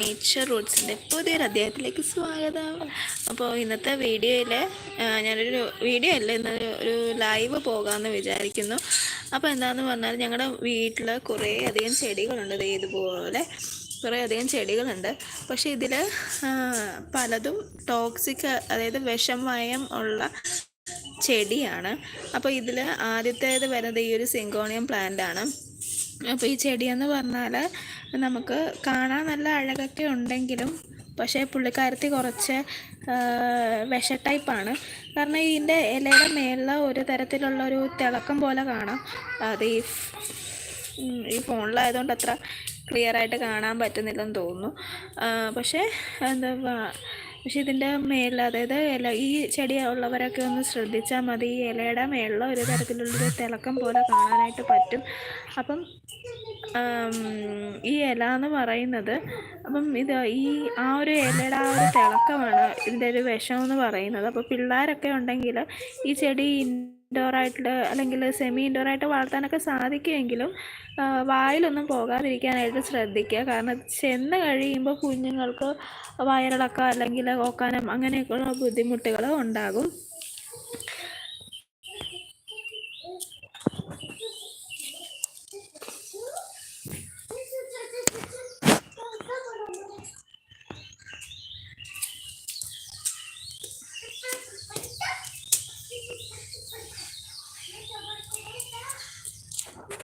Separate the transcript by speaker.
Speaker 1: Nature റൂട്ട്സിന്റെ പുതിയൊരു അധ്യായത്തിലേക്ക് സ്വാഗതം. അപ്പോൾ ഇന്നത്തെ വീഡിയോയിൽ ഞാനൊരു വീഡിയോ അല്ല ഇന്ന് ഒരു ലൈവ് പോകാമെന്ന് വിചാരിക്കുന്നു. അപ്പോൾ എന്താണെന്ന് പറഞ്ഞാൽ ഞങ്ങളുടെ വീട്ടിൽ കുറേ അധികം ചെടികളുണ്ട് ഇതുപോലെ. കുറേ അധികം ചെടികളുണ്ട്. പക്ഷേ ഇതിൽ പലതും ടോക്സിക് അതായത് വിഷമയം ഉള്ള ചെടിയാണ്. അപ്പോൾ ഇതിൽ ആദ്യത്തേത് വരുന്നത് ഈ ഒരു സിങ്കോണിയം പ്ലാന്റ് ആണ്. അപ്പോൾ ഈ ചെടിയെന്ന് പറഞ്ഞാൽ നമുക്ക് കാണാൻ നല്ല അഴകൊക്കെ ഉണ്ടെങ്കിലും പക്ഷേ പുള്ളിക്കാരത്തി കുറച്ച് വിഷ ടൈപ്പാണ് കാരണം ഇതിന്റെ ഇലയുടെ മേളിൽ ഒരു തരത്തിലുള്ള ഒരു തിളക്കം പോലെ കാണാം. അത് ഈ ഈ ഫോണിലായതുകൊണ്ട് അത്ര ക്ലിയർ ആയിട്ട് കാണാൻ പറ്റുന്നില്ലെന്ന് തോന്നുന്നു. പക്ഷേ എന്താ പക്ഷേ ഇതിന്റെ മേലിൽ അതായത് ഇല ഈ ചെടി ഉള്ളവരൊക്കെ ഒന്ന് ശ്രദ്ധിച്ചാൽ മതി. ഈ ഇലയുടെ മേളിൽ ഒരു തരത്തിലുള്ളൊരു തിളക്കം പോലെ കാണാനായിട്ട് പറ്റും. അപ്പം ഈ ഇല എന്ന് പറയുന്നത് അപ്പം ഇത് ഈ ആ ഒരു ഇലയുടെ ആ ഒരു തിളക്കമാണ് ഇതിന്റെ ഒരു വിഷം എന്ന് പറയുന്നത്. അപ്പോൾ പിള്ളേരൊക്കെ ഉണ്ടെങ്കിൽ ഈ ചെടി ഇൻഡോറായിട്ട് അല്ലെങ്കിൽ സെമി ഇൻഡോറായിട്ട് വളർത്താനൊക്കെ സാധിക്കുമെങ്കിലും വായിലൊന്നും പോകാതിരിക്കാനായിട്ട് ശ്രദ്ധിക്കുക. കാരണം ചെന്ന് കഴിയുമ്പോൾ കുഞ്ഞുങ്ങൾക്ക് വയറിളക്കം അല്ലെങ്കിൽ ഓക്കാനം അങ്ങനെയൊക്കെയുള്ള ബുദ്ധിമുട്ടുകൾ ഉണ്ടാകും.